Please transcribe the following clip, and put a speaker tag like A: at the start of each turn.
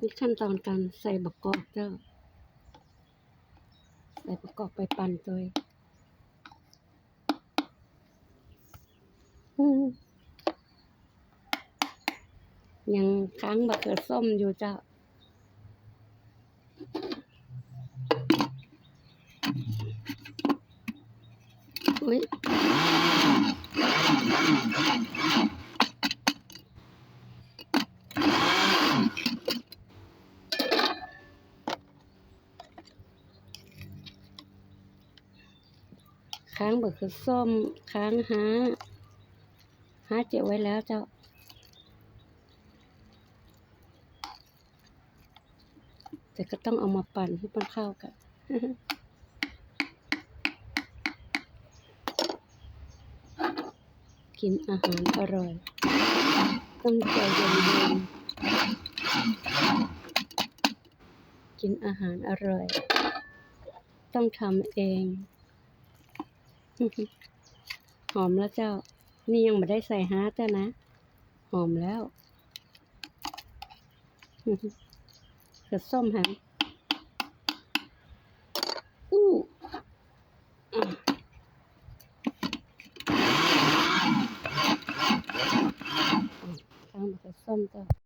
A: นี่ขั้นตอนการใส่บักกอกเจ้า ใส่บักกอกไปปั่นตัวยังค้างบักเขือส้มอยู่เจ้าอุ้ย ค้างเบักคือส้ม ค้างหาหาเจ็บไว้แล้วเจ้า แต่ก็ต้องเอามาปั่นให้มันเข้ากันกินอาหารอร่อย ต้องใจเย็นๆกินอาหารอร่อย ต้องทำเอง หอมแล้วเจ้า นี่ยังไม่ได้ใส่ฮาร์ดเจ้านะ หอมแล้วเกิดส้มหันอู้อะข้งเกิดส้มเจ้า